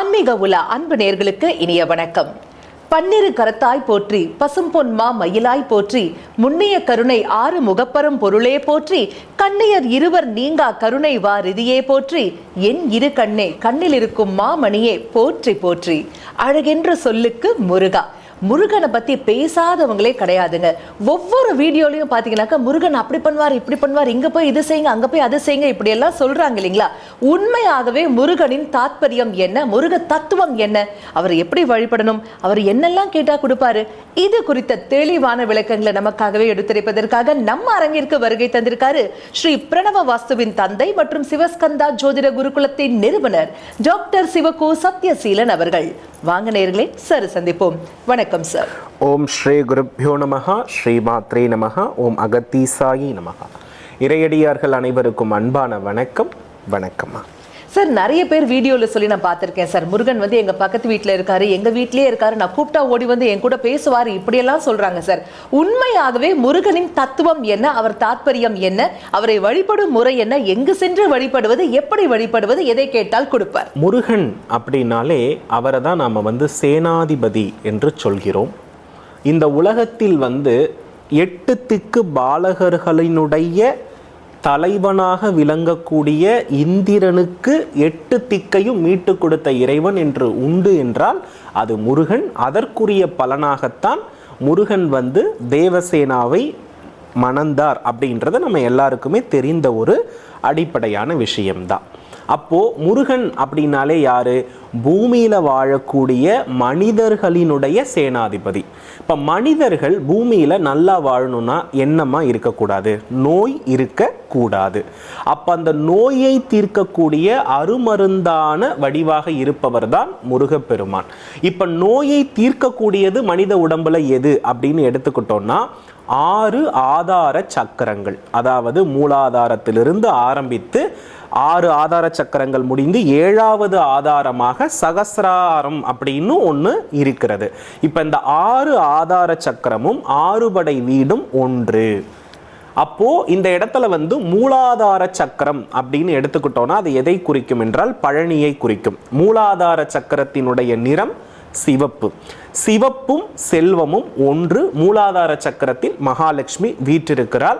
ஆன்மீக உலா அன்பு நேர்களுக்கு இனிய வணக்கம். பன்னிரு கரத்தாய் போற்றி பசும்பொன் மா மயிலாய் போற்றி முன்னிய கருணை ஆறு முகப்பரும் பொருளே போற்றி கண்ணியர் இருவர் நீங்கா கருணை வா ரிதியே போற்றி என் இரு கண்ணே கண்ணில் இருக்கும் மாமணியே போற்றி போற்றி. அழகென்ற சொல்லுக்கு முருகா. முருகனை பற்றி பேசாதவங்களே கிடையாதுங்க. ஒவ்வொரு வீடியோலையும் பார்த்தீங்கன்னாக்கா முருகன் அப்படி பண்ணுவார் இப்படி பண்ணுவார் இங்கே போய் இது செய்யுங்க அங்கே போய் அது செய்யுங்க இப்படி எல்லாம் சொல்றாங்க இல்லைங்களா? உண்மையாகவே முருகனின் தாத்பரியம் என்ன? முருக தத்துவம் என்ன? அவர் எப்படி வழிபடணும்? அவர் என்னெல்லாம் கேட்டா கொடுப்பாரு? இது குறித்த தெளிவான விளக்கங்களை நமக்காகவே எடுத்துரைப்பதற்காக நம்ம அரங்கிற்கு வருகை தந்திருக்காரு ஸ்ரீ பிரணவ வாஸ்துவின் தந்தை மற்றும் சிவஸ்கந்தா ஜோதிட குருகுலத்தின் நிறுவனர் டாக்டர் சிவகோ சத்யசீலன் அவர்கள். வாங்க நேர்களே சார் சந்திப்போம். வணக்கம் சார் ஓம் ஸ்ரீ குருப்பியோ நமகா ஸ்ரீ மாத்ரே நமகா ஓம் அகத்தீசாயி நமகா இறையடியார்கள் அனைவருக்கும் அன்பான வணக்கம் வணக்கம்மா. சார் நிறைய பேர் வீடியோவில் சொல்லி நான் பார்த்துருக்கேன் சார். முருகன் வந்து எங்கள் பக்கத்து வீட்டில் இருக்காரு எங்கள் வீட்லேயே இருக்காரு. நான் கூப்பிட்டா ஓடி வந்து என் கூட பேசுவார். இப்படியெல்லாம் சொல்கிறாங்க சார். உண்மையாகவே முருகனின் தத்துவம் என்ன? அவர் தாற்பயம் என்ன? அவரை வழிபடும் முறை என்ன? எங்கு சென்று வழிபடுவது? எப்படி வழிபடுவது? எதை கேட்டால் கொடுப்பார். முருகன் அப்படின்னாலே அவரை தான் நாம் வந்து சேனாதிபதி என்று சொல்கிறோம். இந்த உலகத்தில் வந்து எட்டு திக்கு பாலகர்களினுடைய தலைவனாக விளங்கக்கூடிய இந்திரனுக்கு எட்டு திக்கையும் மீட்டு கொடுத்த இறைவன் என்று உண்டு என்றால் அது முருகன். அதற்குரிய பலனாகத்தான் முருகன் வந்து தேவசேனாவை மணந்தார் அப்படின்றது நம்ம எல்லாருக்குமே தெரிந்த ஒரு அடிப்படையான விஷயம்தான். அப்போது முருகன் அப்படின்னாலே யார்? பூமியில் வாழக்கூடிய மனிதர்களினுடைய சேனாதிபதி. இப்போ மனிதர்கள் பூமியில் நல்லா வாழணும்னா என்னமா இருக்கக்கூடாது? நோய் இருக்கக்கூடாது. அப்போ அந்த நோயை தீர்க்கக்கூடிய அருமருந்தான வடிவாக இருப்பவர் தான் முருகப்பெருமான். இப்போ நோயை தீர்க்கக்கூடியது மனித உடம்புல எது அப்படின்னு எடுத்துக்கிட்டோம்னா ஆறு ஆதார சக்கரங்கள். அதாவது மூலாதாரத்திலிருந்து ஆரம்பித்து ஆறு ஆதார சக்கரங்கள் முடிந்து ஏழாவது ஆதாரமாக சகசிராரம் அப்படின்னு ஒன்று இருக்கிறது. இப்போ இந்த ஆறு ஆதார சக்கரமும் ஆறுபடை வீடும் ஒன்று. அப்போ இந்த இடத்துல வந்து மூலாதார சக்கரம் அப்படின்னு எடுத்துக்கிட்டோம்னா அது எதை குறிக்கும் என்றால் பழனியை குறிக்கும். மூலாதார சக்கரத்தினுடைய நிறம் சிவப்பு. சிவப்பும் செல்வமும் ஒன்று. மூலாதார சக்கரத்தில் மகாலட்சுமி வீற்றிருக்கிறாள்.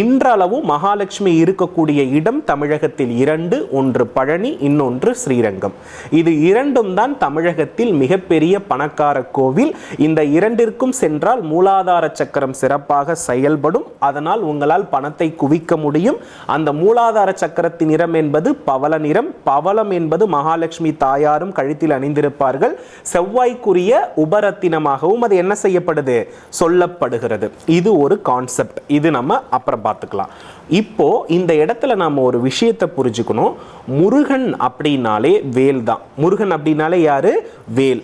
இன்றளவும் மகாலட்சுமி இருக்கக்கூடிய இடம் தமிழகத்தில் இரண்டு ஒன்று பழனி இன்னொன்று ஸ்ரீரங்கம். இது இரண்டும் தான் தமிழகத்தில் மிகப்பெரிய பணக்கார கோவில். இந்த இரண்டிற்கும் சென்றால் மூலாதார சக்கரம் சிறப்பாக செயல்படும். அதனால் உங்களால் பணத்தை குவிக்க முடியும். அந்த மூலாதார சக்கரத்தின் நிறம் என்பது பவள நிறம். பவளம் என்பது மகாலட்சுமி தாயாரும் கழுத்தில் அணிந்திருப்பார்கள். செவ்வாய்க்குரிய உபரத்தினமாகவும் அது என்ன செய்யப்படுது? சொல்லப்படுகிறது. இது ஒரு கான்செப்ட் இது நம்ம அப்புறம் பார்த்துக்கலாம். இப்போ இந்த இடத்துல நாம ஒரு விஷயத்தை புரிஞ்சுக்கணும். முருகன் அப்படின்னாலே வேல் தான் முருகன் அப்படின்னாலே யாரு? வேல்.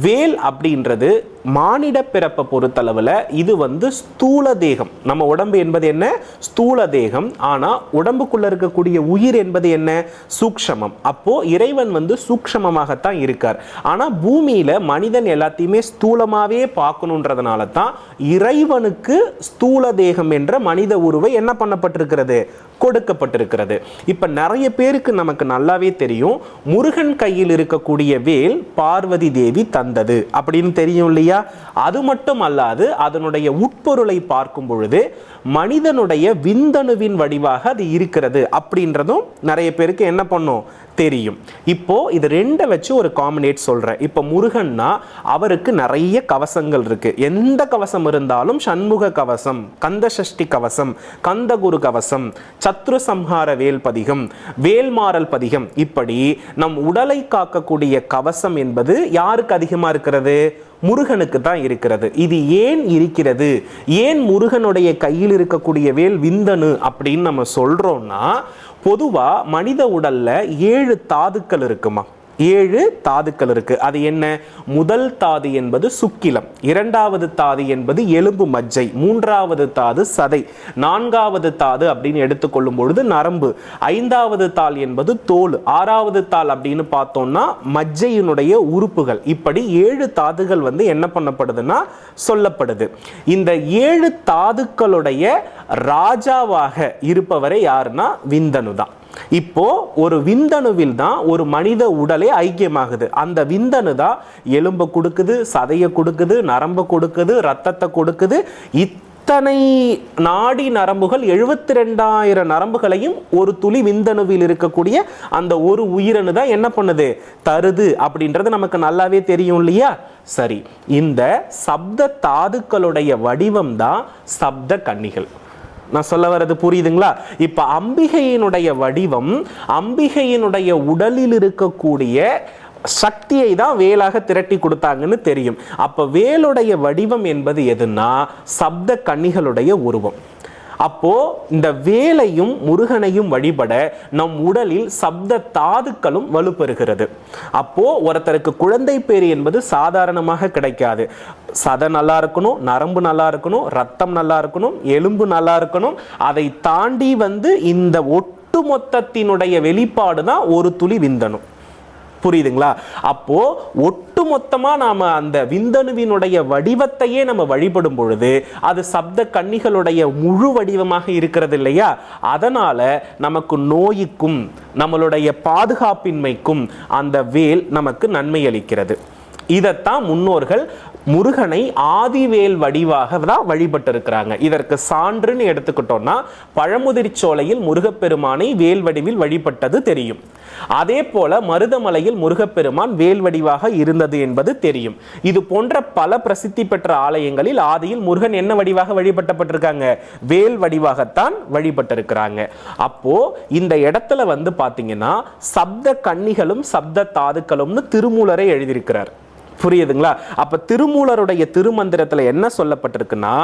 வேல் அப்படின்றது மானிட பிறப்பை பொறுத்தளவில் இது வந்து ஸ்தூல தேகம். நம்ம உடம்பு என்பது என்ன? ஸ்தூல தேகம். ஆனால் உடம்புக்குள்ள இருக்கக்கூடிய உயிர் என்பது என்ன? சூக்ஷமம். அப்போ இறைவன் வந்து சூக்ஷமமாகத்தான் இருக்கார். ஆனால் பூமியில மனிதன் எல்லாத்தையுமே ஸ்தூலமாகவே பார்க்கணுன்றதுனால தான் இறைவனுக்கு ஸ்தூல தேகம் என்ற மனித உருவை என்ன பண்ணப்பட்டிருக்கிறது? கொடுக்கப்பட்டிருக்கிறது. இப்போ நிறைய பேருக்கு நமக்கு நல்லாவே தெரியும் முருகன் கையில் இருக்கக்கூடிய வேல் பார்வதி தேவி தந்தது. அப்படின்னு தெரியும் இல்லையா? அது மட்டும் அல்லாது அதனுடைய உட்பொருளை பார்க்கும் பொழுது மனிதனுடைய விந்தணுவின் வடிவாக அது இருக்கிறது அப்படின்றதும் நிறைய பேருக்கு என்ன பண்ணும்? தெரியும். இப்போ இது ரெண்டை வச்சு ஒரு காம்பினேட் சொல்றேன். இப்போ முருகன்னா அவருக்கு நிறைய கவசங்கள் இருக்கு. எந்த கவசம் இருந்தாலும் சண்முக கவசம் கந்த சஷ்டி கவசம் கந்தகுரு கவசம் சத்ரு சம்ஹார வேல் பதிகம் வேல்மாறல் பதிகம். இப்படி நம் உடலை காக்கக்கூடிய கவசம் என்பது யாருக்கு அதிகமா இருக்கிறது? முருகனுக்கு தான் இருக்கிறது. இது ஏன் இருக்கிறது? ஏன் முருகனுடைய கையில் இருக்கக்கூடிய வேல் விந்தனு அப்படின்னு நம்ம சொல்றோம்னா பொதுவாக மனித உடல்ல ஏழு தாதுக்கள் இருக்குமா? ஏழு தாதுக்கள் இருக்கு. அது என்ன? முதல் தாது என்பது சுக்கிலம். இரண்டாவது தாது என்பது எலும்பு மஜ்ஜை. மூன்றாவது தாது சதை. நான்காவது தாது அப்படின்னு எடுத்துக்கொள்ளும் பொழுது நரம்பு. ஐந்தாவது தாள் என்பது தோல். ஆறாவது தாள் அப்படின்னு பார்த்தோம்னா மஜ்ஜையினுடைய உறுப்புகள். இப்படி ஏழு தாதுகள் வந்து என்ன பண்ணப்படுதுன்னா சொல்லப்படுது. இந்த ஏழு தாதுக்களுடைய ராஜாவாக இருப்பவரை யாருன்னா விந்தனு தான் இப்போ ஒரு விந்தணுவில் தான் ஒரு மனித உடலே ஐக்கியமாகுது. அந்த விந்தணு தான் எலும்பை கொடுக்குது சதையை கொடுக்குது நரம்பை கொடுக்குது ரத்தத்தை கொடுக்குது. இத்தனை நாடி நரம்புகள் எழுபத்தி ரெண்டாயிரம் நரம்புகளையும் ஒரு துளி விந்தணுவில் இருக்கக்கூடிய அந்த ஒரு உயிரணு தான் என்ன பண்ணுது? தருது அப்படின்றது நமக்கு நல்லாவே தெரியும் இல்லையா? சரி இந்த சப்த தாதுக்களுடைய வடிவம் தான் சப்த கன்னிகள் நான் சொல்ல வர்றது புரியுதுங்களா? இப்ப அம்பிகையினுடைய வடிவம் அம்பிகையினுடைய உடலில் இருக்கக்கூடிய சக்தியை தான் வேலாக திரட்டி கொடுத்தாங்கன்னு தெரியும். அப்ப வேலுடைய வடிவம் என்பது எதுன்னா சப்த கன்னிகளுடைய உருவம். அப்போ இந்த வேலையும் முருகனையும் வழிபட நம் உடலில் சப்த தாதுக்களும் வலுப்பெறுகிறது. அப்போ ஒருத்தருக்கு குழந்தை பேர் என்பது சாதாரணமாக கிடைக்காது. சதை நல்லா இருக்கணும் நரம்பு நல்லா இருக்கணும் ரத்தம் நல்லா இருக்கணும் எலும்பு நல்லா இருக்கணும். அதை தாண்டி வந்து இந்த ஒட்டுமொத்தத்தினுடைய வெளிப்பாடு தான் ஒரு துளி விந்தணும். புரியுதுங்களா? அப்போ ஒட்டு மொத்தமா நாம அந்த விந்தணுவினுடைய வடிவத்தையே நம்ம வழிபடும் பொழுது அது சப்த கன்னிகளுடைய முழு வடிவமாக இருக்கிறது இல்லையா? அதனால நமக்கு நோய்க்கும் நம்மளுடைய பாதுகாப்பின்மைக்கும் அந்த வேல் நமக்கு நன்மை அளிக்கிறது. இதைத்தான் முன்னோர்கள் முருகனை ஆதிவேல் வடிவாக தான் வழிபட்டிருக்கிறாங்க. இதற்கு சான்றுன்னு எடுத்துக்கிட்டோம்னா பழமுதிர்ச்சோலையில் முருகப்பெருமானை வேல் வடிவில் வழிபட்டது தெரியும். அதே போல மருதமலையில் முருகப்பெருமான் வேல் வடிவாக இருந்தது என்பது தெரியும். இது போன்ற பல பிரசித்தி பெற்ற ஆலயங்களில் ஆதியில் முருகன் என்ன வடிவாக வழிபட்டப்பட்டிருக்காங்க? வேல் வடிவாகத்தான் வழிபட்டிருக்கிறாங்க. அப்போ இந்த இடத்துல வந்து பாத்தீங்கன்னா சப்த கன்னிகளும் சப்த தாதுக்களும்னு திருமூலரை எழுதியிருக்கிறார். புரியுதுங்களா? அப்ப திருமூலருடைய திருமந்திரத்துல என்ன சொல்லப்பட்டிருக்குன்னா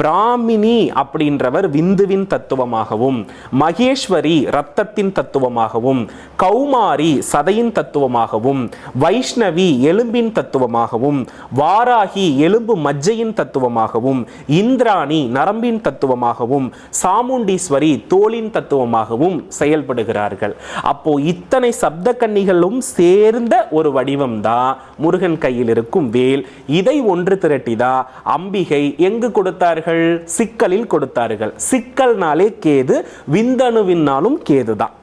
பிராமினி அப்படின்றவர் விந்துவின் தத்துவமாகவும் மகேஸ்வரி ரத்தத்தின் தத்துவமாகவும் கௌமாரி சதையின் தத்துவமாகவும் வைஷ்ணவி எலும்பின் தத்துவமாகவும் வாராகி எலும்பு மஜ்ஜையின் தத்துவமாகவும் இந்திராணி நரம்பின் தத்துவமாகவும் சாமுண்டீஸ்வரி தோளின் தத்துவமாகவும் செயல்படுகிறார்கள். அப்போ இத்தனை சப்த கன்னிகளும் சேர்ந்த ஒரு வடிவம்தான் முருகன் கை கையில் இருக்கும் வேல் இதை ஒன்று திரட்டிதா? அம்பிகை எங்கு கொடுத்தார்கள்? சிக்கலில் கொடுத்தார்கள். சிக்கல்னாலே கேது விந்தணுவினாலும் கேதுதான்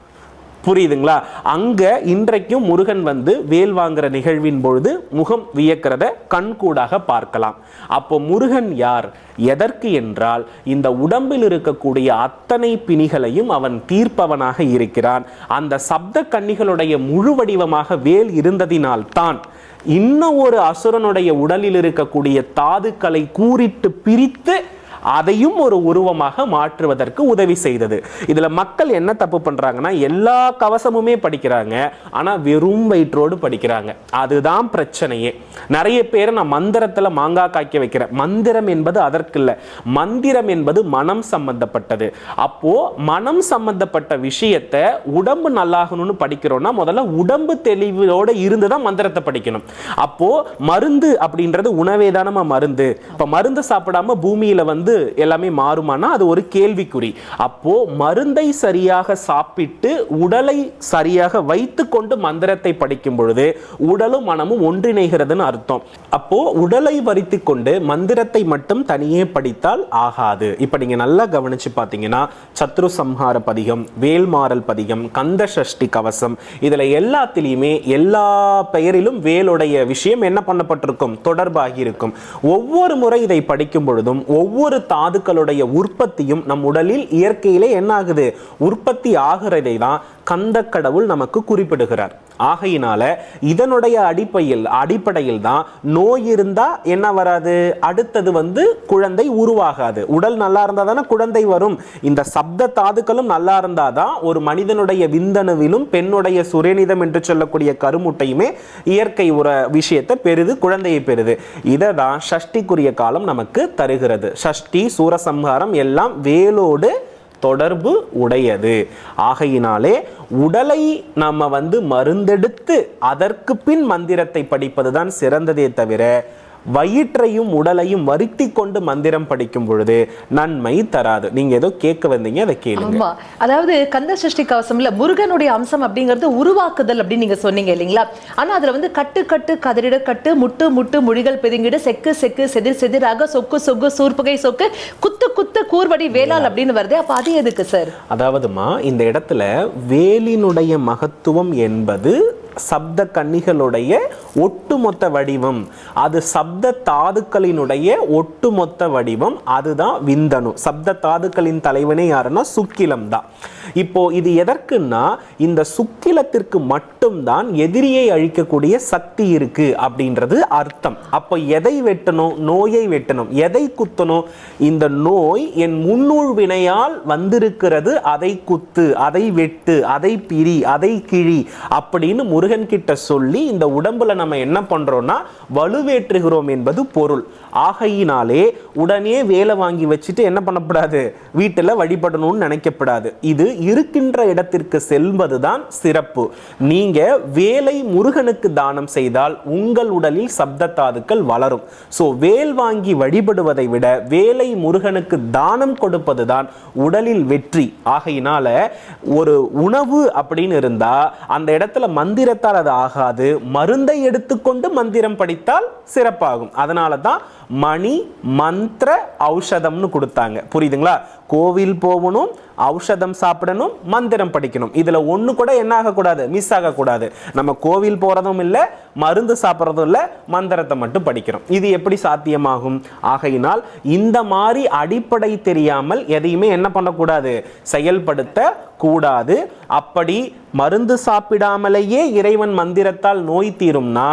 புரியுதுங்களா? அங்க இன்றைக்கும் முருகன் வந்து வேல் வாங்குற நிகழ்வின் பொழுது முகம் வியக்கிறத கண்கூடாக பார்க்கலாம். அப்போ முருகன் யார்? எதற்கு என்றால் இந்த உடம்பில் இருக்கக்கூடிய அத்தனை பிணிகளையும் அவன் தீர்ப்பவனாக இருக்கிறான். அந்த சப்த கன்னிகளுடைய முழு வடிவமாக வேல் இருந்ததினால்தான் இன்னும் ஒரு அசுரனுடைய உடலில் இருக்கக்கூடிய தாதுக்களை கூறிட்டு பிரித்து அதையும் ஒரு உருவமாக மாற்றுவதற்கு உதவி செய்தது. இதில் மக்கள் என்ன தப்பு பண்ணுறாங்கன்னா எல்லா கவசமுமே படிக்கிறாங்க. ஆனால் வெறும் வயிற்றோடு படிக்கிறாங்க. அதுதான் பிரச்சனையே. நிறைய பேர் நான் மந்திரத்தில் மாங்காய் காய்க்க வைக்கிறேன். மந்திரம் என்பது அதற்கில்ல. மந்திரம் என்பது மனம் சம்பந்தப்பட்டது. அப்போ மனம் சம்பந்தப்பட்ட விஷயத்தை உடம்பு நல்லாகணும்னு படிக்கிறோம்னா முதல்ல உடம்பு தெளிவோட இருந்து தான் மந்திரத்தை படிக்கணும். அப்போ மருந்து அப்படின்றது உணவே தானமா மருந்து? இப்போ மருந்து சாப்பிடாம பூமியில வந்து எல்லாமே மாறுமானா அது ஒரு கேள்விக்குறி. அப்போ மருந்தை சரியாக சாப்பிட்டு உடலை சரியாக வைத்து கொண்டு மந்திரத்தை படிக்கும் பொழுது உடலும் மனமும் ஒன்றிணைகிறதுன்னு அர்த்தம். அப்போ உடலை வரித்து கொண்டு மந்திரத்தை மட்டும் தனியே படித்தால் ஆகாது. இப்ப நீங்க நல்லா கவனிச்சு பார்த்தீங்கன்னா சத்ரு சம்ஹார பதிகம் வேல்மாறல் பதிகம் கந்த சஷ்டி கவசம் இதுல எல்லாத்திலையுமே எல்லா பெயரிலும் வேலுடைய விஷயம் என்ன பண்ணப்பட்டிருக்கும்? தொடர்பாகி இருக்கும். ஒவ்வொரு முறை இதை படிக்கும் பொழுதும் ஒவ்வொரு தாதுக்களுடைய உற்பத்தியும் நம் உடலில் இயற்கையிலே என்ன ஆகுது உற்பத்தி ஆகிறதை தான் கந்த கடவுள் நமக்கு குறிப்பிடுகிறார். ஆகையினால இதனுடைய அடிப்படையில் அடிப்படையில் தான் நோய் இருந்தா என்ன வராது? அடுத்தது வந்து குழந்தை உருவாகாது. உடல் நல்லா இருந்தா தானே குழந்தை வரும். இந்த சப்த தாதுக்களும் நல்லா இருந்தா தான் ஒரு மனிதனுடைய விந்தணுவிலும் பெண்ணுடைய சுரேனிதம் என்று சொல்லக்கூடிய கருமுட்டையுமே இயற்கை ஒரு விஷயத்தை பெறுது குழந்தையை பெறுது. இதை தான் ஷஷ்டிக்குரிய காலம் நமக்கு தருகிறது. சஷ்டி சூரசம்ஹாரம் எல்லாம் வேலோடு தொடர்பு உடையது. ஆகையினாலே உடலை நம்ம வந்து மருந்தெடுத்து அதற்கு பின் மந்திரத்தை படிப்பதுதான் சிறந்ததே தவிர வயிற்றையும் உடலையும் வருத்தி கொண்டு மந்திரம் படிக்கும் பொழுது நன்மை தராது. நீங்க ஏதோ கேட்க வந்தீங்க அதை கேளுங்க. அதாவது கந்த சஷ்டி கவசம்ல முருகனுடைய அம்சம் அப்படிங்கிறது உருவாக்குதல் அப்படின்னு நீங்க சொன்னீங்க இல்லைங்களா? ஆனா அதுல வந்து கட்டு கட்டு கதறிட கட்டு முட்டு முட்டு மொழிகள் பெருங்கிடு செக்கு செக்கு செதிர் செதிராக சொக்கு சொக்கு சூர்பகை சொக்கு குத்து குத்து கூர்வடி வேளாள் அப்படின்னு வருது. அப்ப அது எதுக்கு சார் அதாவதுமா இந்த இடத்துல வேலினுடைய மகத்துவம் என்பது சப்த கன்னிகளுடைய ஒட்டுமொத்த வடிவம். அது சப்த தாதுக்களினுடைய ஒட்டுமொத்த வடிவம். அதுதான் விந்தணு. சப்த தாதுக்களின் தலைவனே யாருன்னா சுக்கிலம் தான். இப்போ இது எதற்குன்னா இந்த சுக்கிலத்திற்கு மட்டும்தான் எதிரியை அழிக்கக்கூடிய சக்தி இருக்கு அப்படின்றது அர்த்தம். அப்போ எதை வெட்டணும்? நோயை வெட்டணும். எதை குத்தணும்? இந்த நோய் என் முன்னூழ் வினையால் வந்திருக்கிறது. அதை குத்து அதை வெட்டு அதை பிரி அதை கிழி அப்படின்னு முருகன் கிட்ட சொல்லி இந்த உடம்புல நம்ம என்ன பண்றோம்னா வலுவேற்றுகிறோம் என்பது பொருள். ஆகையினாலே உடனே வேலை வாங்கி வச்சுட்டு என்ன பண்ணப்படாது? வீட்டில் வழிபடணும்னு நினைக்கப்படாது. இது இருக்கின்ற இடத்திற்கு செல்வதுதான் சிறப்பு. நீங்க வேலை முருகனுக்கு தானம் செய்தால் உங்கள் உடலில் சப்த தாதுக்கள் வளரும். ஸோ வேல் வாங்கி வழிபடுவதை விட வேலை முருகனுக்கு தானம் கொடுப்பது தான் உடலில் வெற்றி. ஆகையினால ஒரு உணவு அப்படின்னு இருந்தால் அந்த இடத்துல மந்திரத்தால் அது ஆகாது. மருந்தை எடுத்துக்கொண்டு மந்திரம் படித்தால் சிறப்பாகும். அதனால தான் மணி மந்திர ஔஷதம்னு கொடுத்தாங்க. புரியுதுங்களா? கோவில் போகணும் ஔஷதம் சாப்பிடணும் மந்திரம் படிக்கணும். இதில் ஒன்று கூட என்ன ஆகக்கூடாது? மிஸ் ஆகக்கூடாது. நம்ம கோவில் போகிறதும் இல்லை மருந்து சாப்பிட்றதும் இல்லை மந்திரத்தை மட்டும் படிக்கிறோம். இது எப்படி சாத்தியமாகும்? ஆகையினால் இந்த மாதிரி அடிப்படை தெரியாமல் எதையுமே என்ன பண்ணக்கூடாது? செயல்படுத்த கூடாது. அப்படி மருந்து சாப்பிடாமலேயே இறைவன் மந்திரத்தால் நோய் தீரும்னா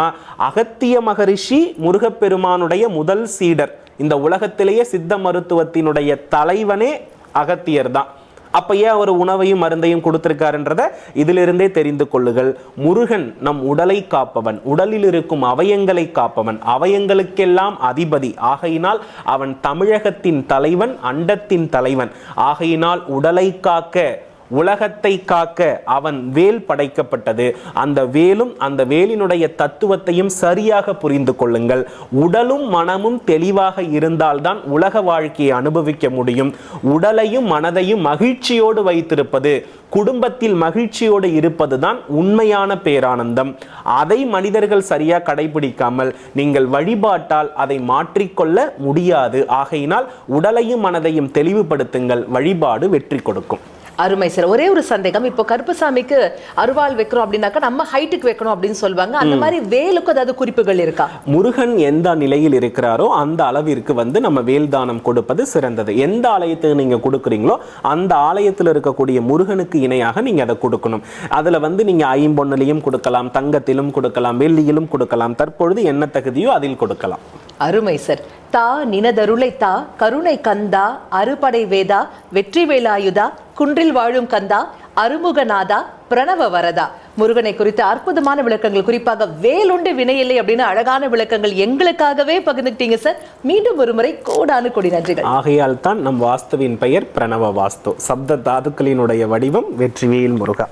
அகத்திய மகரிஷி முருகப்பெருமானுடைய முதல் சீடர் இந்த உலகத்திலேயே சித்த மருத்துவத்தினுடைய தலைவனே அகத்தியர் தான். அப்ப ஏன் அவர் உணவையும் மருந்தையும் கொடுத்திருக்காருன்றத இதிலிருந்தே தெரிந்து கொள்ளுங்கள். முருகன் நம் உடலை காப்பவன் உடலில் இருக்கும் அவயங்களை காப்பவன். அவயங்களுக்கெல்லாம் அதிபதி. ஆகையினால் அவன் தமிழகத்தின் தலைவன் அண்டத்தின் தலைவன். ஆகையினால் உடலை காக்க உலகத்தை காக்க அவன் வேல் படைக்கப்பட்டது. அந்த வேலும் அந்த வேலினுடைய தத்துவத்தையும் சரியாக புரிந்து கொள்ளுங்கள். உடலும் மனமும் தெளிவாக இருந்தால்தான் உலக வாழ்க்கையை அனுபவிக்க முடியும். உடலையும் மனதையும் மகிழ்ச்சியோடு வைத்திருப்பது குடும்பத்தில் மகிழ்ச்சியோடு இருப்பதுதான் உண்மையான பேரானந்தம். அதை மனிதர்கள் சரியாக கடைபிடிக்காமல் நீங்கள் வழிபாட்டால் அதை மாற்றிக்கொள்ள முடியாது. ஆகையினால் உடலையும் மனதையும் தெளிவுபடுத்துங்கள். வழிபாடு வெற்றி கொடுக்கும். அருமை சார் ஒரே ஒரு சந்தேகம் இப்போ கருப்பசாமிக்கு அருவாள் வைக்கிறோம் அப்படின்னாக்கா நம்ம ஹைட்டுக்கு வைக்கணும் அப்படின்னு சொல்லுவாங்க. அந்த மாதிரி வேலுக்கு ஏதாவது குறிப்புகள் இருக்கா? முருகன் எந்த நிலையில் இருக்கிறாரோ அந்த அளவிற்கு வந்து நம்ம வேல் தானம் கொடுப்பது சிறந்தது. எந்த ஆலயத்துக்கு நீங்க கொடுக்குறீங்களோ அந்த ஆலயத்தில் இருக்கக்கூடிய முருகனுக்கு இணையாக நீங்க அதை கொடுக்கணும். அதுல வந்து நீங்க ஐம்பொன்னிலையும் கொடுக்கலாம் தங்கத்திலும் கொடுக்கலாம் வெள்ளியிலும் கொடுக்கலாம் தற்பொழுது என்ன தகுதியோ அதில் கொடுக்கலாம். அருமை சார். தா நினதருளை தா கருணை கந்தா அறுபடை வேதா வெற்றி வேலாயுதா குன்றில் வாழும் கந்தா அருமுகநாதா பிரணவ வரதா. முருகனை குறித்த அற்புதமான விளக்கங்கள். குறிப்பாக வேலுண்டு வினையில்லை அப்படின்னு அழகான விளக்கங்கள் எங்களுக்காகவே பகிர்ந்துக்கிட்டீங்க சார். மீண்டும் ஒரு முறை கோடானு கொடி நன்றிகள். ஆகையால் தான் நம் வாஸ்துவின் பெயர் பிரணவ வாஸ்து. சப்த தாதுக்களினுடைய வடிவம் வெற்றிவேல் முருகா.